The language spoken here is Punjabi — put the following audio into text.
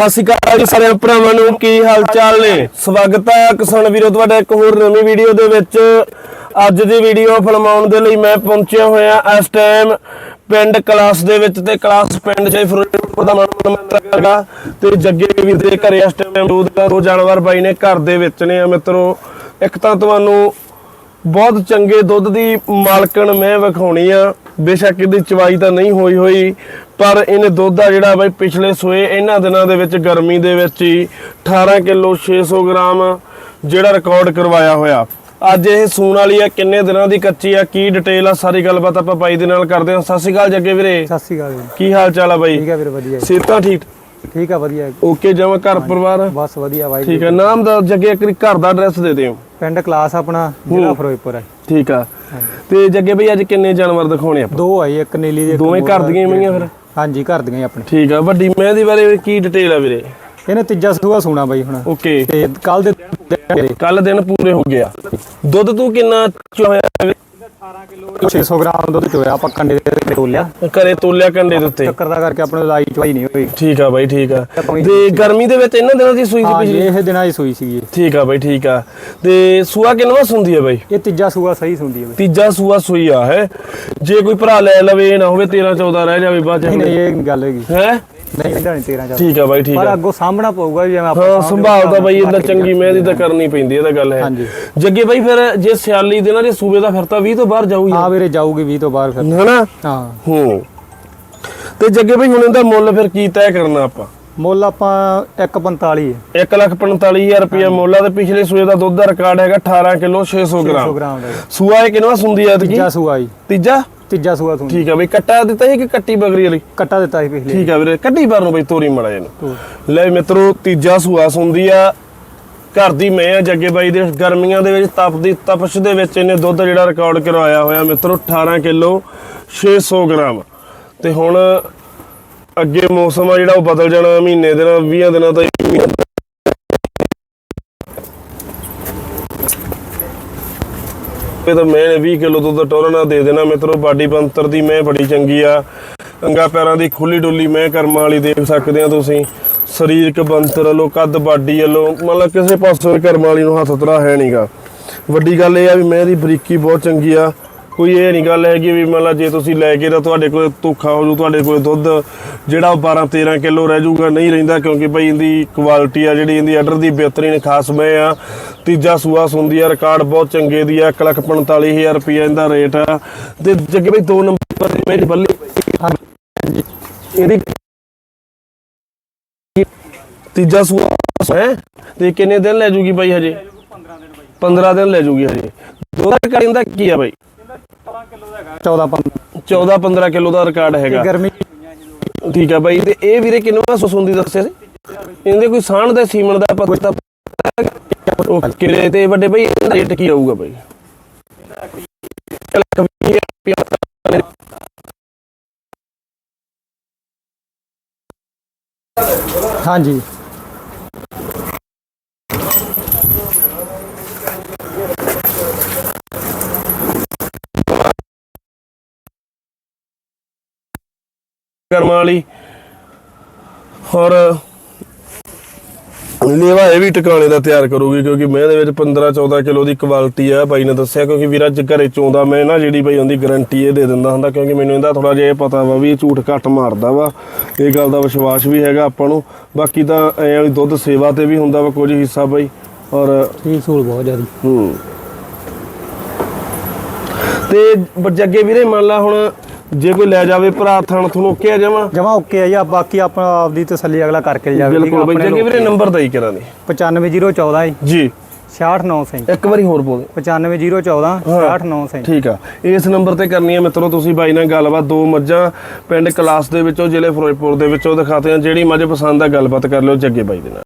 ਸਤਿ ਸ਼੍ਰੀ ਅਕਾਲ ਜੀ ਸਾਰੇ ਭਰਾਵਾਂ ਨੂੰ। ਕੀ ਹਾਲ ਚਾਲ ਨੇ? ਸਵਾਗਤ ਹੈ ਕਿਸਾਨ ਵੀਰੋ, ਤੁਹਾਡਾ ਇੱਕ ਹੋਰ ਨਵੀਂ ਵੀਡੀਓ ਦੇ ਵਿੱਚ। ਅੱਜ ਦੀ ਵੀਡੀਓ ਫਿਲਮਾਉਣ ਦੇ ਲਈ ਮੈਂ ਪਹੁੰਚਿਆ ਹੋਇਆ ਇਸ ਟਾਈਮ ਪਿੰਡ ਕਲਾਸ ਦੇ ਵਿੱਚ ਤੇ ਕਲਾਸ ਪਿੰਡ ਚ ਫਿਰੋਜ਼ਪੁਰ ਦਾ ਮਨ ਹੈਗਾ। ਤੇ ਜੱਗੇ ਵੀਰ ਦੇ ਘਰੇ ਇਸ ਟਾਈਮ ਦੋ ਦੋ ਜਾਨਵਰ ਬਾਈ ਨੇ ਘਰ ਦੇ ਵਿੱਚ ਨੇ ਆ ਮਿੱਤਰੋ। ਇੱਕ ਤਾਂ ਤੁਹਾਨੂੰ ਬਹੁਤ ਚੰਗੇ ਦੁੱਧ ਦੀ ਮਾਲਕਣ ਮੈਂ ਵਿਖਾਉਣੀ ਆ। ਬੇਸ਼ੱਕ ਇਹਦੀ ਚਵਾਈ ਤਾਂ ਨਹੀਂ ਹੋਈ ਹੋਈ ਪਰ ਇਹਨੇ ਦੁੱਧ ਆ ਜਿਹੜਾ ਬਾਈ ਪਿਛਲੇ ਸੋਏ ਇਹਨਾਂ ਦਿਨਾਂ ਦੇ ਵਿੱਚ ਗਰਮੀ ਦੇ ਵਿੱਚ ਹੀ 18 ਕਿਲੋ 600 ਗ੍ਰਾਮ ਜਿਹੜਾ ਰਿਕਾਰਡ ਕਰਵਾਇਆ ਹੋਇਆ। ਅੱਜ ਇਹ ਸੂਣ ਵਾਲੀ ਆ ਕਿੰਨੇ ਦਿਨਾਂ ਦੀ ਕੱਚੀ ਆ ਕੀ ਡਿਟੇਲ ਆ ਸਾਰੀ ਗੱਲਬਾਤ ਆਪਾਂ ਬਾਈ ਦੇ ਨਾਲ ਕਰਦੇ ਹਾਂ। ਸਤਿ ਸ਼੍ਰੀ ਅਕਾਲ ਜੱਗੇ ਵੀਰੇ। ਸਤਿ ਸ਼੍ਰੀ ਅਕਾਲ ਜੀ। ਕੀ ਹਾਲ ਚਾਲ ਆ ਬਾਈ? ਠੀਕ ਹੈ ਵੀਰ ਵਧੀਆ। ਸਿਹਤਾਂ ਠੀਕ? ਠੀਕ ਆ ਵਧੀਆ। ਓਕੇ ਜਮਾ ਘਰ ਪਰਿਵਾਰ ਬਸ ਵਧੀਆ ਬਾਈ ਠੀਕ ਹੈ ਨਾਮ ਦਾ ਜੱਗੇ ਇੱਕ ਘਰ ਦਾ ਐਡਰੈਸ ਦੇ ਦਿਓ। ਪਿੰਡ ਕਲਾਸ ਆਪਣਾ ਜ਼ਿਲ੍ਹਾ ਫਿਰੋਜ਼ਪੁਰ ਹੈ ਠੀਕ ਆ। ਤੇ ਜੱਗੇ ਬਈ ਅੱਜ ਕਿੰਨੇ ਜਾਨਵਰ ਦਿਖਾਉਣੇ ਆਪਾਂ? ਦੋ ਆਈ ਇੱਕ ਨੀਲੀ ਦੀ ਦੋਵੇਂ ਘਰ ਦੀਆਂ ਮਈਆਂ ਫਿਰ? ਹਾਂਜੀ ਘਰ ਦੀਆਂ ਆਪਣੇ। ਠੀਕ ਆ ਵੱਡੀ ਮੈਂ ਦੀ ਬਾਰੇ ਕੀ ਡਿਟੇਲ ਆ ਵੀਰੇ? ਇਹਨੇ ਤੀਜਾ ਸੂਆ ਸੂਣਾ ਬਾਈ ਹੁਣ। ਓਕੇ। ਤੇ ਕੱਲ ਦੇ ਕੱਲ ਦਿਨ ਪੂਰੇ ਹੋ ਗਿਆ ਦੁੱਧ ਤੂੰ ਕਿੰਨਾ ਚੋਇਆ? 600 ਗ੍ਰਾਮ ਦੁੱਧ ਚੋਇਆ ਆਪਾਂ ਕੰਡੇ ਦੇ ਤੋਲਿਆ। ਘਰੇ ਤੋਲਿਆ ਕੰਡੇ ਦੇ ਉੱਤੇ? ਚੱਕਰ ਦਾ ਕਰਕੇ ਆਪਣੇ ਲਾਈ ਚਵਾਈ ਨਹੀਂ ਹੋਈ। ਠੀਕ ਆ ਬਾਈ ਠੀਕ ਆ। ਤੇ ਗਰਮੀ ਦੇ ਵਿੱਚ ਇਹਨਾਂ ਦਿਨਾਂ ਦੀ ਸੂਈ ਸੀ ਪਿਛਲੀ? ਇਹ ਦਿਨਾਂ ਹੀ ਸੂਈ ਸੀਗੀ। ਠੀਕ ਆ ਬਾਈ ਠੀਕ ਆ। ਤੇ ਸੂਆ ਕਿੰਨਵਾ ਸੁੰਦੀ ਆ ਬਾਈ? ਇਹ ਤੀਜਾ ਸੂਆ ਸਹੀ ਸੁੰਦੀ ਹੈ ਬਾਈ। ਤੀਜਾ ਸੂਆ ਸੂਈ ਆ ਹੈ। ਜੇ ਕੋਈ ਭਰਾ ਲੈ ਲਵੇ ਨਾ ਹੋਵੇ 13 14 ਰਹਿ ਜਾਵੇ ਬਾਅਦ ਨਹੀਂ ਚ ਨਹੀਂ ਇਹ ਗੱਲ ਹੈਗੀ। ਹੈ? ਨਹੀਂ ਇਹਦਾ ਨਹੀਂ 13 ਚਾਰ। ਠੀਕ ਆ ਬਾਈ ਠੀਕ ਪਰ ਆ। ਅੱਗੋਂ ਸਾਹਮਣਾ ਪਊਗਾ ਜਿਵੇਂ ਆਪਾਂ ਹਾਂ ਸੰਭਾਲ ਤਾਂ ਬਾਈ ਇਦਾਂ ਚੰਗੀ ਮਿਹਨਤ ਤਾਂ ਕਰਨੀ ਪੈਂਦੀ ਇਹ ਤਾਂ ਗੱਲ ਹੈ। ਜੱਗੇ ਬਾਈ ਫਿਰ ਜੇ ਸਿਆਲੀ ਦੇ ਸੂਬੇ ਦਾ ਫਿਰ ਤਾਂ 20 ਤੋਂ ਬਾਹਰ ਜਾਊਗੀ। ਹਾਂ ਵੀਰੇ ਜਾਊਗੀ 20 ਤੋਂ ਫਿਰ ਹਨਾ? ਹਾਂ। ਹੂੰ। ਤੇ ਜੱਗੇ ਬਾਈ ਹੁਣ ਇਹਦਾ ਮੁੱਲ ਫਿਰ ਕੀ ਤੈਅ ਕਰਨਾ ਆਪਾਂ? ਮੁੱਲ ਆਪਾਂ 145 ਹੈ। 145000 ਰੁਪਏ ਮੁੱਲ ਆ ਤੇ ਪਿਛਲੇ ਸੂਏ ਦਾ ਦੁੱਧ ਦਾ ਰਿਕਾਰਡ ਹੈਗਾ 18 ਕਿਲੋ 600 100 ਗ੍ਰਾਮ। ਗ੍ਰਾਮ ਦਾ ਸੂਆ ਇਹ ਕਿੰਨਾ ਸੁੰਦੀ ਆ ਤੀਜਾ ਸੂਆ ਜੀ। ਤੀਜਾ? ਤੀਜਾ ਸੂਆ ਤੁਹਾਨੂੰ ਠੀਕ ਆ ਬਈ ਕੱਟਾ ਦਿੱਤਾ ਸੀ ਕਿ ਕੱਟੀ ਬਗਰੀ ਵਾਲੀ? ਕੱਟਾ ਦਿੱਤਾ ਸੀ ਪਿਛਲੇ। ਠੀਕ ਆ ਵੀਰੇ ਕੱਟੀ ਬਾਰ ਨੂੰ ਬਈ ਤੋਰੀ ਮੜਾ ਇਹਨੂੰ। ਲੈ ਵੀ ਮਿੱਤਰੋ ਤੀਜਾ ਸੂਆ ਸੁੰਦੀ ਆ। ਘਰ ਦੀ ਮੈਂ ਆ ਜੱਗੇ ਬਾਈ ਦੇ ਗਰਮੀਆਂ ਦੇ ਵਿੱਚ ਤਪਦੀ ਤਪਸ਼ ਦੇ ਵਿੱਚ ਇਹਨੇ ਦੁੱਧ ਜਿਹੜਾ ਰਿਕਾਰਡ ਕਰਵਾਇਆ ਹੋਇਆ ਮਿੱਤਰੋ 18 ਕਿਲੋ 600 ਗ੍ਰਾਮ। ਤੇ ਹੁਣ ਅੱਗੇ ਮੌਸਮ ਆ ਜਿਹੜਾ ਉਹ ਬਦਲ ਜਾਣਾ, ਮਹੀਨੇ ਦੇ ਨਾਲ 20 ਦਿਨਾਂ ਤੱਕ ਇਹ ਤਾਂ ਮੈਂ 20 ਕਿਲੋ ਦੁੱਧ ਟੋਰਨਾ ਦੇ ਦੇਣਾ ਮਿੱਤਰੋ, ਬਾਡੀ ਬੰਤਰ ਦੀ ਮੈਂ ਬੜੀ ਚੰਗੀ ਆ। ਅੰਗਾ ਪੈਰਾਂ ਦੀ ਖੁੱਲੀ ਡੁੱਲੀ ਮੈਂ ਕਰਮਾਂ ਵਾਲੀ ਦੇਖ ਸਕਦੇ ਆ ਤੁਸੀਂ। ਸਰੀਰਕ ਬੰਤਰ ਵੱਲੋਂ, ਕੱਦ ਬਾਡੀ ਵੱਲੋਂ, ਮਤਲਬ ਕਿਸੇ ਪਾਸੇ ਵੀ ਕਰਮਾਂ ਵਾਲੀ ਨੂੰ ਹੱਥ ਉਤਰਾ ਹੈ ਨਹੀਂਗਾ ਵੱਡੀ ਗੱਲ ਇਹ ਆ ਵੀ ਮੈਂ ਦੀ ਬਰੀਕੀ ਬਹੁਤ ਚੰਗੀ ਆ। ਕੋਈ ਇਹ ਨਹੀਂ ਗੱਲ ਹੈਗੀ ਵੀ ਮਤਲਬ ਜੇ ਤੁਸੀਂ ਲੈ ਕੇ ਤਾਂ ਤੁਹਾਡੇ ਕੋਲ ਧੋਖਾ ਹੋ ਜੂ, ਤੁਹਾਡੇ ਕੋਲ ਦੁੱਧ ਜਿਹੜਾ ਉਹ 12 13 ਕਿਲੋ ਰਹਿ ਜਾਊਗਾ ਨਹੀਂ ਰਹਿੰਦਾ ਕਿਉਂਕਿ ਭਾਈ ਇਹਦੀ ਕੁਆਲਿਟੀ ਆ ਜਿਹੜੀ ਇਹਦੀ ਆਰਡਰ ਦੀ ਬਿਹਤਰੀਨ ਖਾਸ ਮੈਂ ਆ। ਤੀਜਾ ਸੂਆ ਸੁੰਦੀ ਆ ਰਿਕਾਰਡ ਬਹੁਤ ਚੰਗੇ ਦੀ ਆ 145000 ਰੁਪਏ ਇਹਦਾ ਰੇਟ ਆ। ਤੇ ਜੱਗੇ ਭਾਈ ਦੋ ਨੰਬਰ ਦੀ ਮੇਰੀ ਬੱਲੀ ਇਹਦੀ ਤੀਜਾ ਸੂਆ ਹੈ ਤੇ ਕਿੰਨੇ ਦਿਨ ਲੈ ਜੂਗੀ ਬਾਈ ਹਜੇ? 15 ਦਿਨ ਲੈ ਜੂਗੀ ਹਜੇ। ਦੋ ਦਾ ਕਹਿੰਦਾ ਕੀ ਆ ਬਾਈ? 14 15 14 15 ਕਿਲੋ ਦਾ ਰਿਕਾਰਡ ਹੈਗਾ। ਗਰਮੀ ਠੀਕ ਆ ਬਾਈ ਤੇ ਇਹ ਵੀਰੇ ਕਿੰਨਾ ਸੁਸੁੰਦੀ ਦੱਸਿਆ ਸੀ? ਇਹਦੇ ਕੋਈ ਸਾਣ ਦਾ ਸੀਮਨ ਦਾ ਪਤਾ ਓਕੇ ਤੇ ਵੱਡੇ ਬਾਈ ਇਹਦਾ ਰੇਟ ਕੀ ਆਊਗਾ ਬਾਈ? ਹਾਂਜੀ। ਕਰਮਾਂ ਵਾਲੀ। ਔਰ ਲੇਵਾ ਇਹ ਵੀ ਟਿਕਾਣੇ ਦਾ ਤਿਆਰ ਕਰੂਗੀ ਕਿਉਂਕਿ ਮੈਂ ਦੇ ਵਿੱਚ 15 14 ਕਿਲੋ ਦੀ ਕੁਆਲਿਟੀ ਆ। ਬਾਈ ਨੇ ਦੱਸਿਆ ਕਿਉਂਕਿ ਵੀਰਾ ਅੱਜ ਘਰੇ ਚੋਂਦਾ ਮੈਂ ਨਾ ਜਿਹੜੀ ਬਾਈ ਉਹਦੀ ਗਾਰੰਟੀ ਇਹ ਦੇ ਦਿੰਦਾ ਹੁੰਦਾ ਕਿਉਂਕਿ ਮੈਨੂੰ ਇਹਦਾ ਥੋੜਾ ਜਿਹਾ ਪਤਾ ਵਾ ਵੀ ਇਹ ਝੂਠ ਘੱਟ ਮਾਰਦਾ ਵਾ। ਇਹ ਗੱਲ ਦਾ ਵਿਸ਼ਵਾਸ ਵੀ ਹੈਗਾ ਆਪਾਂ ਨੂੰ। ਬਾਕੀ ਤਾਂ ਐ ਵੀ ਦੁੱਧ ਸੇਵਾ ਤੇ ਵੀ ਹੁੰਦਾ ਵਾ ਕੁਝ ਹਿੱਸਾ ਬਾਈ। ਔਰ ਠੀਕ ਸੂਲ ਬਹੁਤ ਜ਼ਿਆਦਾ। ਹੂੰ। ਤੇ ਜੱਗੇ ਵੀਰੇ ਮੰਨ ਲਾ ਹੁਣ ਜੇ ਕੋਈ ਲੈ ਜਾਵੇ ਭਰਾ ਥਣ ਤੁਹਾਨੂੰ ਕਿਹਾ ਜਾਵਾਂ। ਜਮਾ ਓਕੇ ਆ ਜੀ ਆ ਬਾਕੀ ਆਪਣਾ ਆਪਦੀ ਤਸੱਲੀ ਅਗਲਾ ਕਰਕੇ ਜਾਵੇ ਬਿਲਕੁਲ ਬਾਈ ਜੱਗੇ ਵੀਰੇ ਨੰਬਰ ਦਈ ਕਰਾਂ ਦੇ। 95014 ਜੀ। ਜੀ। 68900 ਇੱਕ ਵਾਰੀ ਹੋਰ ਬੋਲ 95014 68900 ਠੀਕ ਆ। ਇਸ ਨੰਬਰ ਤੇ ਕਰਨੀ ਹੈ ਮਿੱਤਰੋ ਤੁਸੀਂ ਬਾਈ ਨਾਲ ਗੱਲਬਾਤ ਦੋ ਮੱਝਾਂ ਪਿੰਡ ਕਲਾਸ ਦੇ ਵਿੱਚੋਂ ਜ਼ਿਲ੍ਹੇ ਫਿਰੋਜ਼ਪੁਰ ਦੇ ਵਿੱਚੋਂ ਦਿਖਾਤੇ ਆ। ਜਿਹੜੀ ਮੱਝ ਪਸੰਦ ਆ ਗੱਲਬਾਤ ਕਰ ਲਿਓ ਜੱਗੇ ਬਾਈ ਦੇ ਨਾਲ।